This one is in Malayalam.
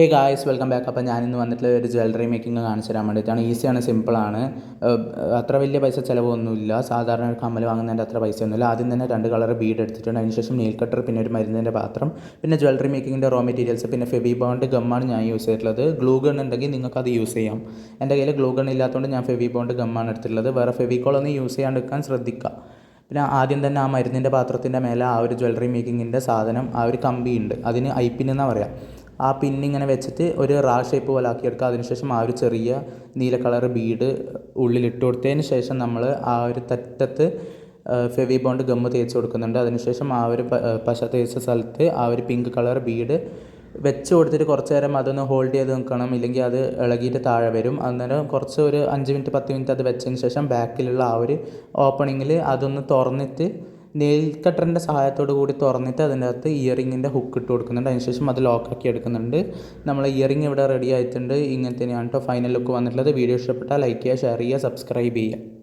ഹേ ഗായ്സ് വെൽക്കം ബാക്ക് അപ്പോൾ ഞാനിന്ന് വന്നിട്ടുള്ള ഒരു ജ്വല്ലറി മേക്കിംഗ് കാണിച്ചു തരാൻ വേണ്ടിയിട്ടാണ്. ഈസിയാണ് സിമ്പിളാണ് അത്ര വലിയ പൈസ ചിലവൊന്നുമില്ല. സാധാരണ ഒരു കമ്മൽ വാങ്ങുന്നതിന്റെ അത്ര പൈസ ഒന്നുമില്ല ആദ്യം തന്നെ രണ്ട് കളർ ബീഡ് എടുത്തിട്ടുണ്ട്. അതിനുശേഷം നെയിൽ കട്ടർ പിന്നെ ഒരു മരുന്നിന്റെ പാത്രം പിന്നെ ജ്വല്ലറി മേക്കിങ്ങിന്റെ റോ മെറ്റീരിയൽസ് പിന്നെ ഫെബി ബോണ്ട് ഗമ്മാണ് ഞാൻ യൂസ് ചെയ്തിട്ടുള്ളത്. ഗ്ലൂ ഗൺ ഉണ്ടെങ്കിൽ നിങ്ങൾക്ക് അത് യൂസ് ചെയ്യാം. എന്റെ കയ്യിൽ ഗ്ലൂ ഗൺ ഇല്ലാത്തതുകൊണ്ട് ഞാൻ ഫെബി ബോണ്ട് ഗമ്മാണ് എടുത്തിട്ടുള്ളത്. വേറെ ഫെബിക്കോളൊന്നും യൂസ് ചെയ്യാണ്ടിരിക്കാൻ ശ്രദ്ധിക്കുക. പിന്നെ ആദ്യം തന്നെ ആ മരുന്നിന്റെ പാത്രത്തിന്റെ മേലെ ആ ഒരു ജ്വല്ലറി മേക്കിങ്ങിന്റെ സാധനം ആ ഒരു കമ്പിയുണ്ട് അതിന് ഐപ്പിൻ പിൻ എന്നാണ് പറയുക ആ പിന്നിങ്ങനെ വെച്ചിട്ട് ഒരു റാ ഷേപ്പ് പോലെ ആക്കിയെടുക്കുക അതിനുശേഷം ആ ഒരു ചെറിയ നീല കളർ ബീഡ് ഉള്ളിലിട്ട് കൊടുത്തതിന് ശേഷം നമ്മൾ ആ ഒരു തറ്റത്ത് ഫെവി ബോണ്ട് ഗമ്മ് തേച്ച് കൊടുക്കുന്നുണ്ട്. അതിനുശേഷം ആ ഒരു പശ തേച്ച സ്ഥലത്ത് ആ ഒരു പിങ്ക് കളർ ബീഡ് വെച്ച് കൊടുത്തിട്ട് കുറച്ച് നേരം അതൊന്ന് ഹോൾഡ് ചെയ്ത് നിൽക്കണം. ഇല്ലെങ്കിൽ അത് ഇളകിയിട്ട് താഴെ വരും. അന്നേരം കുറച്ച് ഒരു അഞ്ച് മിനിറ്റ് പത്ത് മിനിറ്റ് അത് വെച്ചതിന് ശേഷം ബാക്കിലുള്ള ആ ഒരു ഓപ്പണിങ്ങിൽ അതൊന്ന് തുറന്നിട്ട് നെയിൽ കട്ടറിന്റെ സഹായത്തോടു കൂടി തുറന്നിട്ട് അതിന്റെ അകത്ത് ഇയറിങ്ങിന്റെ ഹുക്ക് ഇട്ട് കൊടുക്കുന്നുണ്ട്. അതിനുശേഷം അത് ലോക്കാക്കി എടുക്കുന്നുണ്ട്. നമ്മൾ ഇയറിങ് ഇവിടെ റെഡി ആയിട്ടുണ്ട്. ഇങ്ങനെ തന്നെയാണ് കേട്ടോ ഫൈനൽ ലുക്ക് വന്നിട്ടുള്ളത്. വീഡിയോ ഇഷ്ടപ്പെട്ടാൽ ലൈക്ക് ചെയ്യുക ഷെയർ ചെയ്യുക സബ്സ്ക്രൈബ് ചെയ്യുക.